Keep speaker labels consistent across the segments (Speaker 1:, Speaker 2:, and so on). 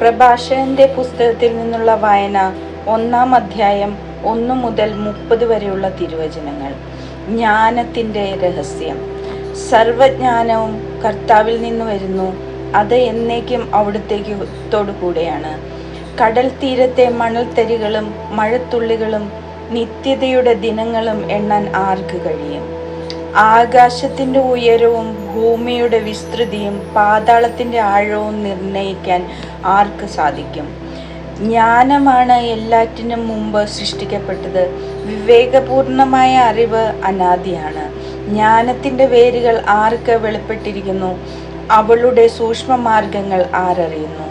Speaker 1: പ്രഭാഷകന്റെ പുസ്തകത്തിൽ നിന്നുള്ള വായന ഒന്നാം അധ്യായം ഒന്നു മുതൽ മുപ്പത് വരെയുള്ള തിരുവചനങ്ങൾ. ജ്ഞാനത്തിന്റെ രഹസ്യം. സർവജ്ഞാനവും കർത്താവിൽ നിന്ന് വരുന്നു. അത് എന്നേക്കും അവിടുത്തേക്ക് കൂടെയാണ്. കടൽ തീരത്തെ മണൽത്തരികളും മഴത്തുള്ളികളും നിത്യതയുടെ ദിനങ്ങളും എണ്ണാൻ ആർക്ക് കഴിയും? ആകാശത്തിന്റെ ഉയരവും ഭൂമിയുടെ വിസ്തൃതിയും പാതാളത്തിന്റെ ആഴവും നിർണയിക്കാൻ ആർക്ക് സാധിക്കും? ജ്ഞാനമാണ് എല്ലാറ്റിനും മുമ്പ് സൃഷ്ടിക്കപ്പെട്ടത്. വിവേകപൂർണമായ അറിവ് അനാദിയാണ്. ജ്ഞാനത്തിന്റെ വേരുകൾ ആർക്ക് വെളിപ്പെട്ടിരിക്കുന്നു? അവളുടെ സൂക്ഷ്മമാർഗങ്ങൾ ആരറിയുന്നു?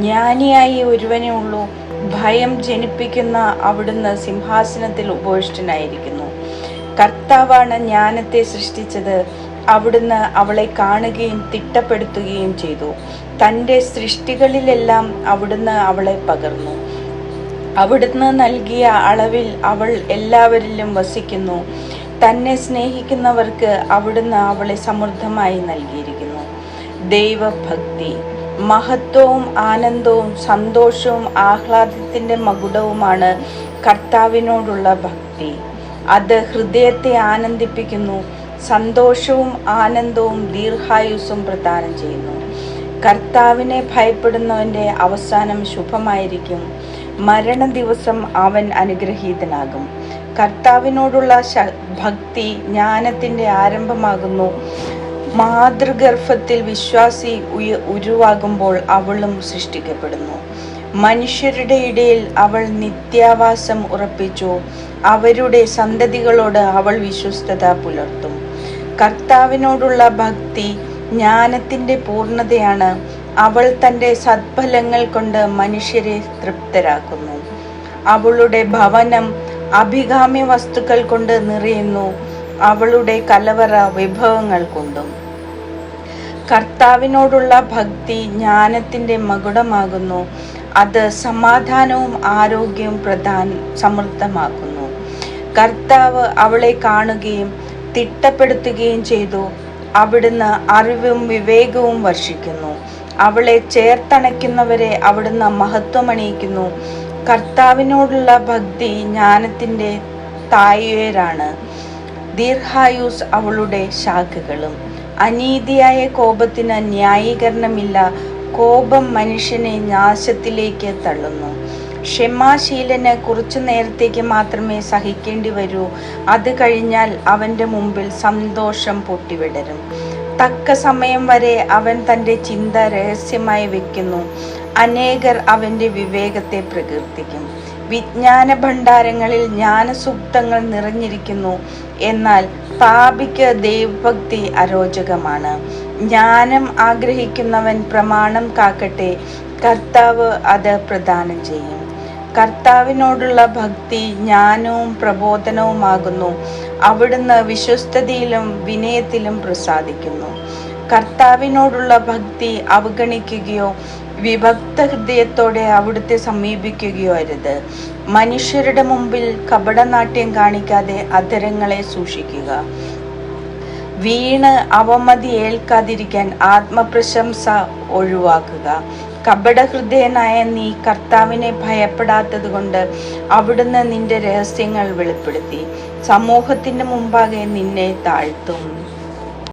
Speaker 1: ജ്ഞാനിയായി ഒരുവനേ ഉള്ളൂ. ഭയം ജനിപ്പിക്കുന്ന അവിടുന്ന് സിംഹാസനത്തിൽ ഉപവിഷ്ടനായിരിക്കുന്നു. കർത്താവാണ് ജ്ഞാനത്തെ സൃഷ്ടിച്ചത്. അവിടുന്ന് അവളെ കാണുകയും തിട്ടപ്പെടുത്തുകയും ചെയ്തു. തന്റെ സൃഷ്ടികളിലെല്ലാം അവിടുന്ന് അവളെ പകർന്നു. അവിടുന്ന് നൽകിയ അളവിൽ അവൾ എല്ലാവരിലും വസിക്കുന്നു. തന്നെ സ്നേഹിക്കുന്നവർക്ക് അവിടുന്ന് അവളെ സമൃദ്ധമായി നൽകിയിരിക്കുന്നു. ദൈവഭക്തി മഹത്വവും ആനന്ദവും സന്തോഷവും ആഹ്ലാദത്തിന്റെ മകുടവുമാണ് കർത്താവിനോടുള്ള ഭക്തി. അത് ഹൃദയത്തെ ആനന്ദിപ്പിക്കുന്നു സന്തോഷവും ആനന്ദവും ദീർഘായുസ്സും പ്രദാനം ചെയ്യുന്നു. കർത്താവിനെ ഭയപ്പെടുന്നവന്റെ അവസാനം ശുഭമായിരിക്കും. മരണ ദിവസം അവൻ അനുഗ്രഹീതനാകും. കർത്താവിനോടുള്ള ഭക്തി ജ്ഞാനത്തിന്റെ ആരംഭമാകുന്നു. മാതൃഗർഭത്തിൽ വിശ്വാസി ഉയ ഉരുവാകുമ്പോൾ അവളും സൃഷ്ടിക്കപ്പെടുന്നു. മനുഷ്യരുടെ ഇടയിൽ അവൾ നിത്യാവാസം ഉറപ്പിച്ചു. അവരുടെ സന്തതികളോട് അവൾ വിശ്വസ്തത പുലർത്തും. കർത്താവിനോടുള്ള ഭക്തി ജ്ഞാനത്തിന്റെ പൂർണതയാണ് അവൾ തന്റെ സദ്ഫലങ്ങൾ കൊണ്ട് മനുഷ്യരെ തൃപ്തരാക്കുന്നു. അവളുടെ ഭവനം അഭികാമ്യ വസ്തുക്കൾ കൊണ്ട് നിറയുന്നു. അവളുടെ കലവറ വിഭവങ്ങൾ കൊണ്ടും. കർത്താവിനോടുള്ള ഭക്തി ജ്ഞാനത്തിന്റെ മകുടമാകുന്നു. അത് സമാധാനവും ആരോഗ്യവും പ്രധാൻ സമൃദ്ധമാക്കുന്നു. കർത്താവ് അവളെ കാണുകയും തിട്ടപ്പെടുത്തുകയും ചെയ്തു. അവിടുന്ന് അറിവും വിവേകവും വർഷിക്കുന്നു. അവളെ ചേർത്തണയ്ക്കുന്നവരെ അവിടുന്ന് മഹത്വമണിയിക്കുന്നു കർത്താവിനോടുള്ള ഭക്തി ജ്ഞാനത്തിന്റെ തായ്വേരാണ് ദീർഘായുസ് അവളുടെ ശാഖകളും. അനീതിയായ കോപത്തിന് ന്യായീകരണമില്ല. കോപം മനുഷ്യനെ നാശത്തിലേക്ക് തള്ളുന്നു. ക്ഷമാശീലന് കുറച്ചു നേരത്തേക്ക് മാത്രമേ സഹിക്കേണ്ടി വരൂ. അത് കഴിഞ്ഞാൽ അവന്റെ മുമ്പിൽ സന്തോഷം പൊട്ടിവിടരും. തക്ക സമയം വരെ അവൻ തന്റെ ചിന്ത രഹസ്യമായി വെക്കുന്നു. അനേകർ അവന്റെ വിവേകത്തെ പ്രകീർത്തിക്കും. വിജ്ഞാന ഭണ്ഡാരങ്ങളിൽ ജ്ഞാനസൂക്തങ്ങൾ നിറഞ്ഞിരിക്കുന്നു. എന്നാൽ പാപിക്ക് ദൈവഭക്തി അരോചകമാണ്. ജ്ഞാനം ആഗ്രഹിക്കുന്നവൻ പ്രമാണം കാക്കട്ടെ. കർത്താവ് അത് പ്രദാനം ചെയ്യും. കർത്താവിനോടുള്ള ഭക്തി ജ്ഞാനവും പ്രബോധനവുമാകുന്നു. അവിടുന്ന് വിശ്വസ്തതയിലും വിനയത്തിലും പ്രസാദിക്കുന്നു. കർത്താവിനോടുള്ള ഭക്തി അവഗണിക്കുകയോ വിഭക്ത ഹൃദയത്തോടെ അവിടുത്തെ സമീപിക്കുകയോ അരുത്. മനുഷ്യരുടെ മുമ്പിൽ കപടനാട്യം കാണിക്കാതെ അധരങ്ങളെ സൂക്ഷിക്കുക. വീണ് അവമതി ഏൽക്കാതിരിക്കാൻ ആത്മപ്രശംസ ഒഴിവാക്കുക. കപടഹൃദയനായ നീ കർത്താവിനെ ഭയപ്പെടാത്തത് കൊണ്ട് അവിടുന്ന് നിന്റെ രഹസ്യങ്ങൾ വെളിപ്പെടുത്തി. സമൂഹത്തിന്റെ മുമ്പാകെ നിന്നെ താഴ്ത്തും.